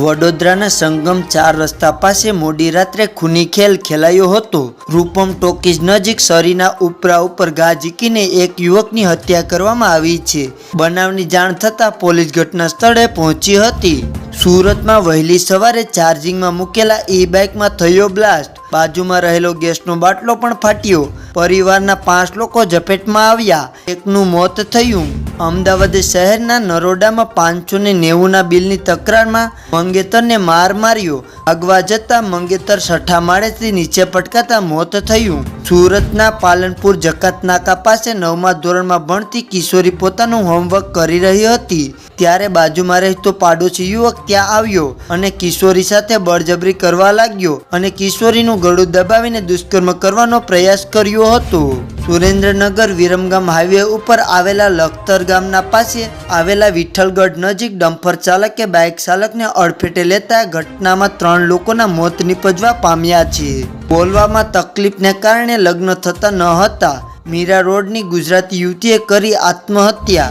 વડોદરાના સંગમ ચાર રસ્તા પાસે મોડી રાત્રે ખૂની ખેલ ખેલાયો હતો. રૂપમ ટોકીઝ નજીક સરીના ઉપરા ઉપર ઘા ઝીકીને એક યુવકની હત્યા કરવામાં આવી છે. બનાવની જાણ થતાં પોલીસ ઘટના સ્થળે પહોંચી હતી. સુરતમાં વહેલી સવારે ચાર્જિંગમાં મૂકેલા ઈ બાઇકમાં થયો બ્લાસ્ટ. બાજુમાં રહેલો ગેસનો બાટલો પણ ફાટ્યો. પરિવારના પાંચ લોકો ઝપેટમાં આવ્યા. એકનું મોત થયું. અમદાવાદ શહેરના નરોડામાં પાંચસો ને નેવુંના બિલની તકરારમાં મંગેતરને માર માર્યો. અગવા જતા મંગેતર છઠ્ઠા માળેથી નીચે પટકાતા મોત થયું. સુરતના પાલનપુર જકાતનાકા પાસે નવમા ધોરણમાં ભણતી કિશોરી પોતાનું હોમવર્ક કરી રહી હતી. ત્યારે બાજુમાં રહેતો પાડોશી યુવક ત્યાં આવ્યો અને કિશોરી સાથે બળજબરી કરવા લાગ્યો અને કિશોરીનું ગળું દબાવીને દુષ્કર્મ કરવાનો પ્રયાસ કર્યો હતો. સુરેન્દ્રનગર વિરમગામ હાઈવે ઉપર આવેલા લખતર ગામના પાસે આવેલા વિઠ્ઠલગઢ નજીક ડમ્પર ચાલકે બાઇક ચાલકને અડફેટે લેતા ઘટનામાં ત્રણ લોકોના મોત નીપજવા પામ્યા છે. બોલવામાં તકલીફને કારણે લગ્ન થતા ન હતા. મીરા રોડની ગુજરાતી યુવતીએ કરી આત્મહત્યા.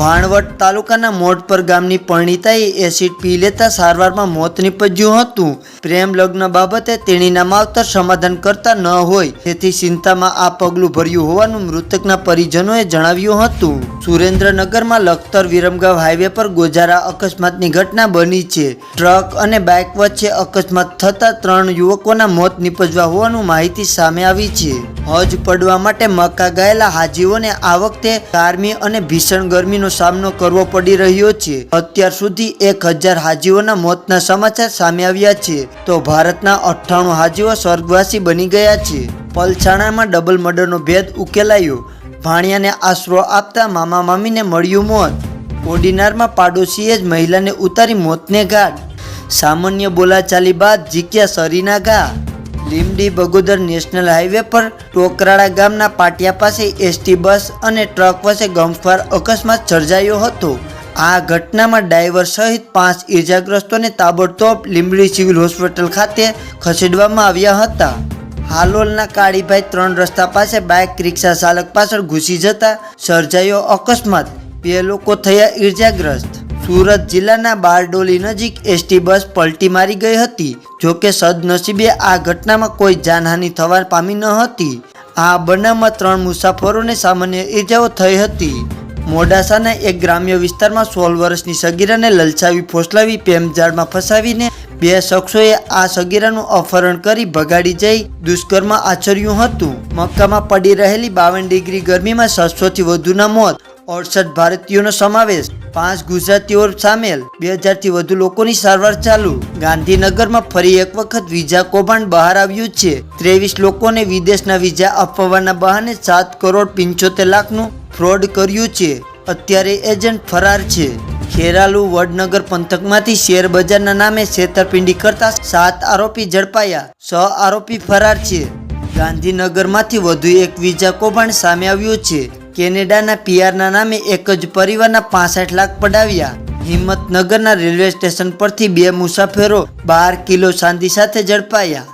ભાણવડ તાલુકાના મોટપર ગામની પરિણીતાએ એસિડ પી લેતા સારવારમાં મોત નીપજ્યું હતું. પ્રેમ લગ્ન બાબતે તેણીના માવતર સમાધાન કરતા ન હોય, તેથી ચિંતામાં આ પગલું ભર્યું હોવાનું મૃતકના પરિજનોએ જણાવ્યું હતું. સુરેન્દ્રનગરમાં લખતર વિરમગાંવ હાઈવે પર ગોજારા અકસ્માતની ઘટના બની છે. ટ્રક અને બાઇક વચ્ચે અકસ્માત થતાં ત્રણ યુવકોના મોત નીપજવા હોવાનું માહિતી સામે આવી છે. હજ પડવા માટે મક્કા ગયેલા હાજીઓને આ વખતે કારમી અને ભીષણ ગરમીનો સામનો કરવો પડી રહ્યો છે. અત્યાર સુધી એક હજાર હાજીઓના મોતના સમાચાર સામે આવ્યા છે. તો ભારતના અઠ્ઠાણું હાજીઓ સ્વર્ગવાસી બની ગયા છે. પલછાણામાં ડબલ મર્ડરનો ભેદ ઉકેલાયો. ભાણિયાને આશરો આપતા મામા મામીને મળ્યું મોત. કોડીનારમાં પાડોશીએ જ મહિલાને ઉતારી મોતને ઘાટ. સામાન્ય બોલાચાલી બાદ જીક્યા સરીના ઘા. લીમડી બગોદર નેશનલ હાઈવે પર ટોકરાળા ગામના પાટિયા પાસે એસટી બસ અને ટ્રક વચ્ચે ગમખ્વાર અકસ્માત સર્જાયો હતો. આ ઘટનામાં ડ્રાઈવર સહિત પાંચ ઇજાગ્રસ્તોને તાબડતોબ લીંબડી સિવિલ હોસ્પિટલ ખાતે ખસેડવામાં આવ્યા હતા. હાલોલના કાળીભાઈ ત્રણ રસ્તા પાસે બાઇક રિક્ષા ચાલક પાછળ ઘૂસી જતા સર્જાયો અકસ્માત. બે લોકો થયા ઇજાગ્રસ્ત સુરત જિલ્લાના બારડોલી નજીક એસટી બસ પલટી મારી ગઈ હતી. જોકે સદનસીબે આ ઘટનામાં કોઈ જાનહાનિ થવા પામી ન હતી. આ બનાવમાં ત્રણ મુસાફરોને સામાન્ય ઇજાઓ થઈ હતી. મોડાસાના એક ગ્રામ્ય વિસ્તારમાં સોળ વર્ષની સગીરાને લલચાવી ફોસલાવી પેમજાળમાં ફસાવીને બે શખ્સોએ આ સગીરાનું અપહરણ કરી ભગાડી જઈ દુષ્કર્મ આચર્યું હતું. મક્કામાં પડી રહેલી બાવન ડિગ્રી ગરમીમાં સાતસોથી વધુના મોત અડસઠ ભારતીયોનો સમાવેશ, પાંચ ગુજરાતીઓ સામેલ, બે હજારથી વધુ લોકોની સારવાર ચાલુ. ગાંધીનગરમાં ફરી એક વખત વિઝા કૌભાંડ બહાર આવ્યું છે. ત્રેવીસ લોકોને વિદેશના વિઝા અપાવવાના બહાને સાત કરોડ પંચોતેર લાખનું ફ્રોડ કર્યું છે. અત્યારે એજન્ટ ફરાર છે. ખેરાલુ વડનગર પંથકમાંથી શેર બજારના નામે છેતરપિંડી કરતા સાત આરોપી ઝડપાયા. છ આરોપી ફરાર છે. ગાંધીનગરમાંથી વધુ એક વિઝા કૌભાંડ સામે આવ્યું છે. કેનેડાના પીઆરના નામે એક જ પરિવારના પાસઠ લાખ પડાવ્યા. હિંમતનગરના રેલવે સ્ટેશન પરથી બે મુસાફરો બાર કિલો ચાંદી સાથે ઝડપાયા.